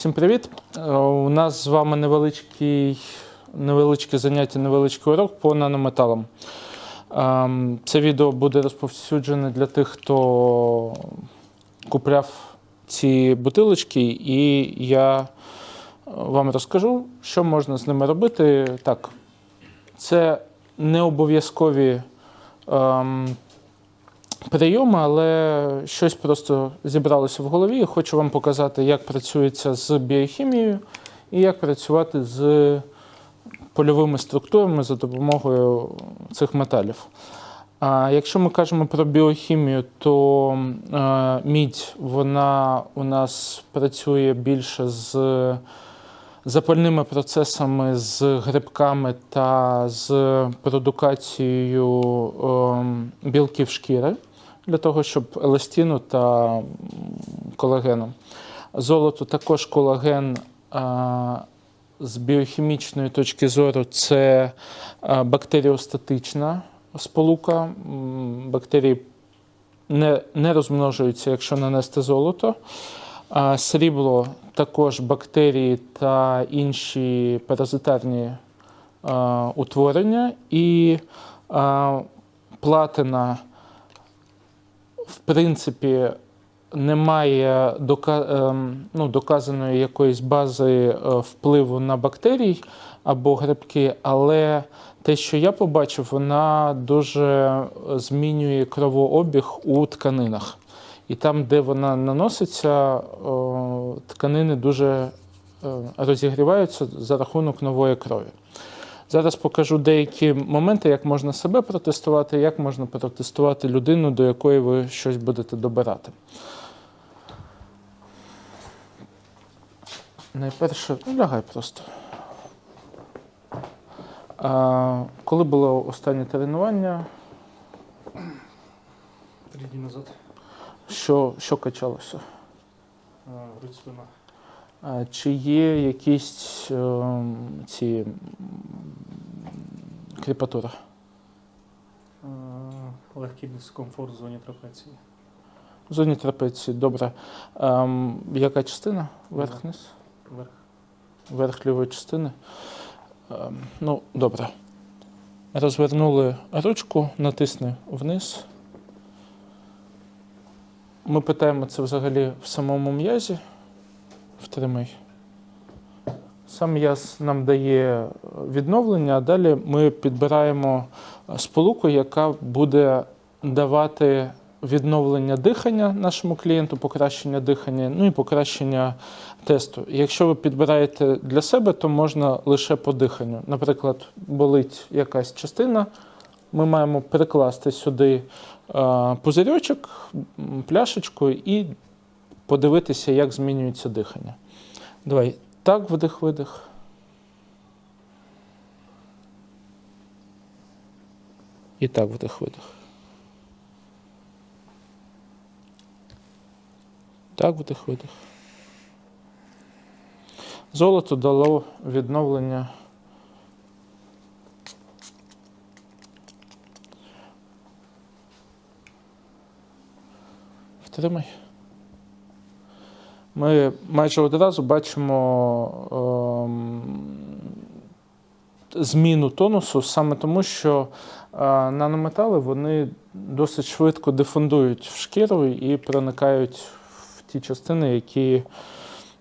Всім привіт! Е, У нас з вами невеличкий, невеличке заняття, невеличкий урок по нанометалам. Ем, Це відео буде розповсюджене для тих, хто купляв ці бутилочки, і я е, вам розкажу, що можна з ними робити. Так, це не обов'язкові ем, прийоми, але щось просто зібралося в голові. і Хочу вам показати, як працюється з біохімією і як працювати з польовими структурами за допомогою цих металів. А якщо ми кажемо про біохімію, то е, мідь вона у нас працює більше з запальними процесами, з грибками та з продукацією ем, білків шкіри для того, щоб еластіну та м, колагену. Золото також колаген з біохімічної точки зору це бактеріостатична сполука. Бактерії не, не розмножуються, якщо нанести золото. Срібло також бактерії та інші паразитарні утворення. І платина в принципі, немає дока- ем, ну, доказаної якоїсь бази е, впливу на бактерій або грибки, але те, що я побачив, вона дуже змінює кровообіг у тканинах. І там, де вона наноситься, тканини дуже е, розігріваються за рахунок нової крові. Зараз покажу деякі моменти, як можна себе протестувати, як можна протестувати людину, до якої ви щось будете добирати. Найперше, ну, лягай просто. А, коли було останнє тренування, Три дні назад. що, що качалося? Грудь спина. Чи є якісь ем, ці кріпатури? А, легкий дискомфорт в зоні трапеції. В зоні трапеції, добре. Ем, яка частина? Верх-низ? Верх. Верх лівої частини. Ем, ну, добре. Розвернули ручку, натисни вниз. Ми питаємо це взагалі в самому м'язі. Втримай. Сам м'яз нам дає відновлення, а далі ми підбираємо сполуку, яка буде давати відновлення дихання нашому клієнту, покращення дихання, ну і покращення тесту. Якщо ви підбираєте для себе, то можна лише по диханню. Наприклад, болить якась частина, ми маємо прикласти сюди е, пузирьочок, пляшечку і подивитися, як змінюється дихання. Давай, так, вдих, видих. І так, вдих, видих. Так, вдих, видих. Золото дало відновлення. Втримай. Ми майже одразу бачимо ем, зміну тонусу саме тому, що е, нанометали вони досить швидко дифундують в шкіру і проникають в ті частини, які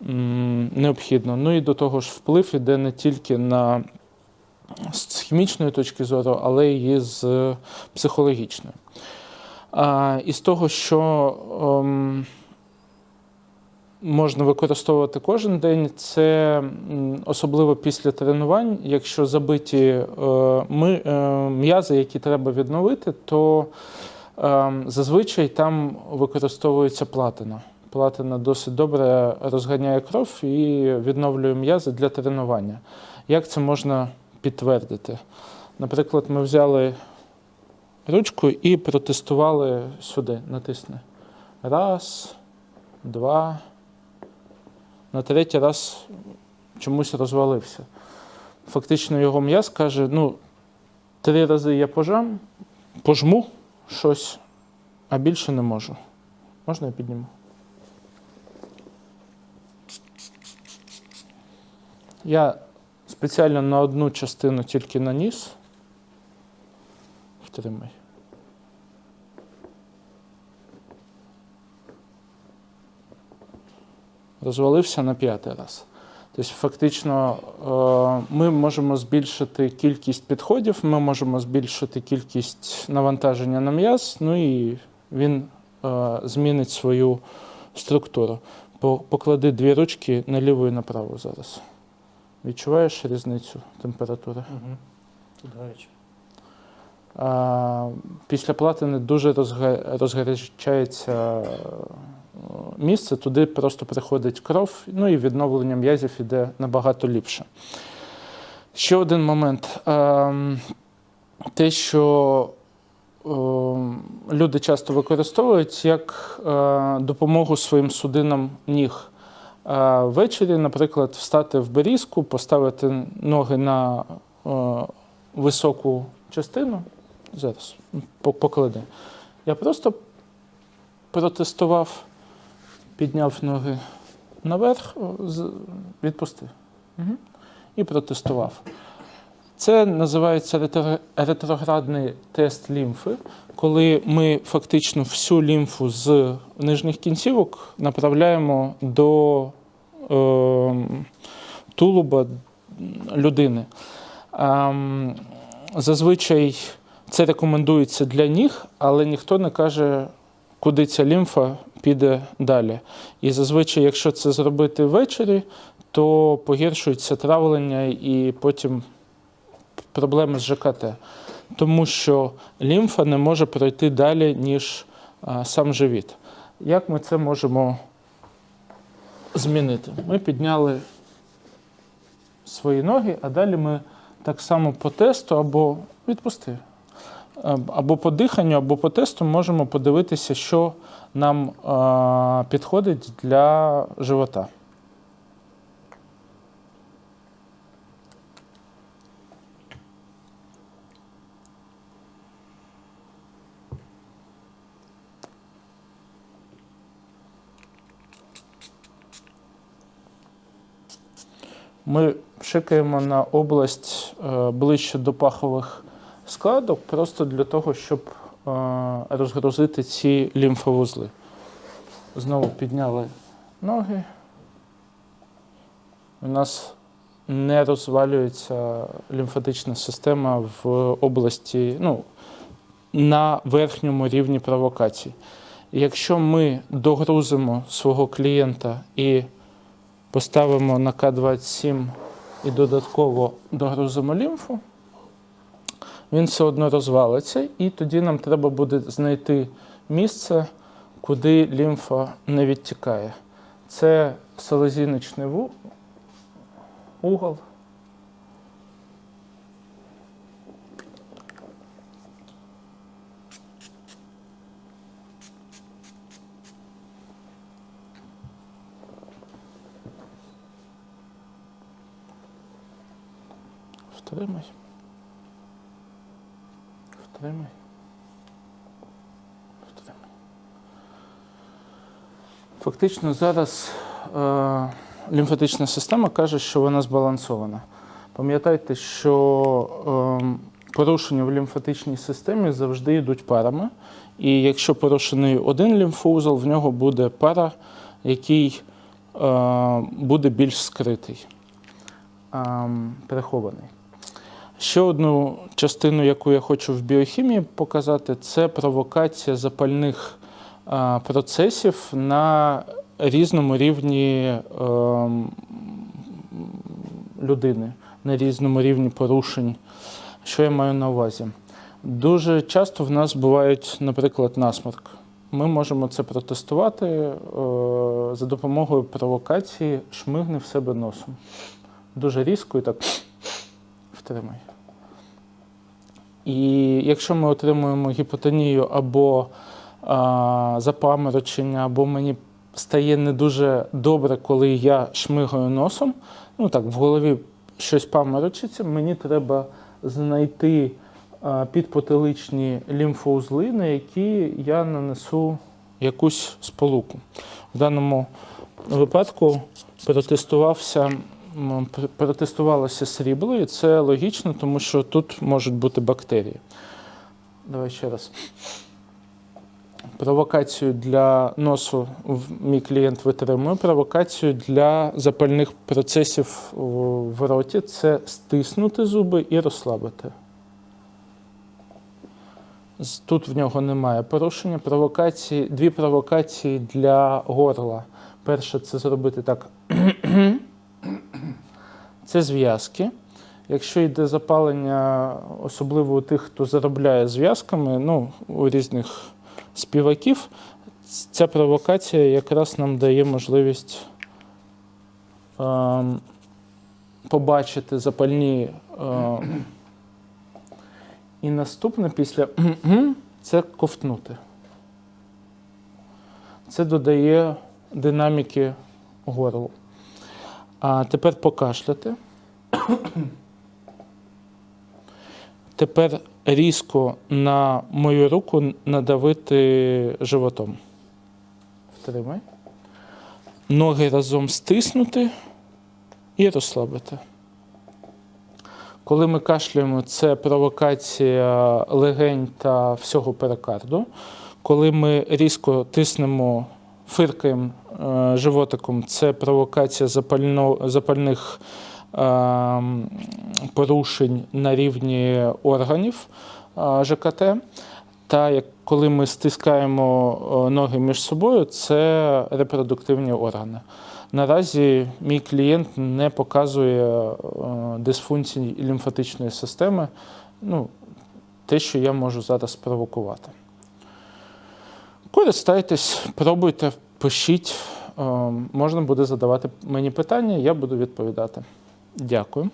необхідно. Ну і до того ж, вплив іде не тільки на з хімічної точки зору, але й з психологічної. І з того, що ем, можна використовувати кожен день, це особливо після тренувань. Якщо забиті е, е, м'язи, які треба відновити, то е, зазвичай там використовується платина. Платина досить добре розганяє кров і відновлює м'язи для тренування. Як це можна підтвердити? Наприклад, ми взяли ручку і протестували сюди. Натисни. Раз, два. На третій раз чомусь розвалився. Фактично його м'яз каже: ну, три рази я пожам, пожму щось, а більше не можу. Можна я підніму? Я спеціально на одну частину тільки наніс. Втримай. Розвалився на п'ятий раз. Тобто, фактично, е, ми можемо збільшити кількість підходів, ми можемо збільшити кількість навантаження на м'яз, ну і він е, змінить свою структуру. Поклади дві ручки наліво і направо зараз. Відчуваєш різницю температури? Угу. Тут гаряче. Після платини дуже розга- розгарячається місце, туди просто приходить кров, ну і відновлення м'язів іде набагато ліпше. Ще один момент. Ем, Те, що ем, люди часто використовують як е, допомогу своїм судинам ніг. Е, Ввечері, наприклад, встати в берізку, поставити ноги на е, високу частину. Зараз поклади. Я просто протестував, підняв ноги наверх, відпустив. Угу. І протестував. Це називається ретроградний тест лімфи, коли ми фактично всю лімфу з нижніх кінцівок направляємо до е, тулуба людини. Ем, зазвичай це рекомендується для ніг, але ніхто не каже, куди ця лімфа піде далі. І зазвичай, якщо це зробити ввечері, то погіршується травлення і потім проблеми з ЖКТ. Тому що лімфа не може пройти далі, ніж сам живіт. Як ми це можемо змінити? Ми підняли свої ноги, а далі ми так само по тесту або відпусти. Аб- Або по диханню, або по тесту можемо подивитися, що нам підходить для живота. Ми шикаємо на область е, ближче до пахових складок, просто для того, щоб е, розгрузити ці лімфовузли. Знову підняли ноги. У нас не розвалюється лімфатична система в області, ну, на верхньому рівні провокацій. Якщо ми догрузимо свого клієнта і поставимо на К27 і додатково догрузимо лімфу, він все одно розвалиться, і тоді нам треба буде знайти місце, куди лімфа не відтікає. Це селезіночний угол. Втримай. Втримай. Втримай. Фактично зараз е, лімфатична система каже, що вона збалансована. Пам'ятайте, що е, порушення в лімфатичній системі завжди йдуть парами. І якщо порушений один лімфоузол, в нього буде пара, який е, буде більш скритий, е, прихований. Ще одну частину, яку я хочу в біохімії показати, це провокація запальних процесів на різному рівні ем, людини, на різному рівні порушень. Що я маю на увазі? Дуже часто в нас бувають, наприклад, насморк. Ми можемо це протестувати е, за допомогою провокації шмигни в себе носом. Дуже різко і так втримай. І якщо ми отримуємо гіпотонію або а, запаморочення, або мені стає не дуже добре, коли я шмигаю носом, ну так, в голові щось паморочиться, мені треба знайти а, підпотиличні лімфоузли, на які я нанесу якусь сполуку. В даному випадку протестувався протестувалося срібло, і це логічно, тому що тут можуть бути бактерії. Давай ще раз. Провокацію для носу мій клієнт витримує. Провокацію для запальних процесів в роті це стиснути зуби і розслабити. Тут в нього немає порушення. Провокації, дві провокації для горла. Перше це зробити так. Це зв'язки. Якщо йде запалення, особливо у тих, хто заробляє зв'язками, ну, у різних співаків, ця провокація якраз нам дає можливість ем, побачити запальні. Ем, і наступне після це ковтнути. Це додає динаміки горлу. А тепер покашляти. Тепер різко на мою руку надавити животом. Втримай. Ноги разом стиснути і розслабити. Коли ми кашляємо, це провокація легень та всього перикарду. Коли ми різко тиснемо, фиркаємо е, животиком, це провокація запально, запальних е, порушень на рівні органів е, ЖКТ. Та як коли ми стискаємо ноги між собою, це репродуктивні органи. Наразі мій клієнт не показує дисфункцій лімфатичної системи, ну, те, що я можу зараз спровокувати. Користайтесь, пробуйте, пишіть. Е, Можна буде задавати мені питання, я буду відповідати. Дякую.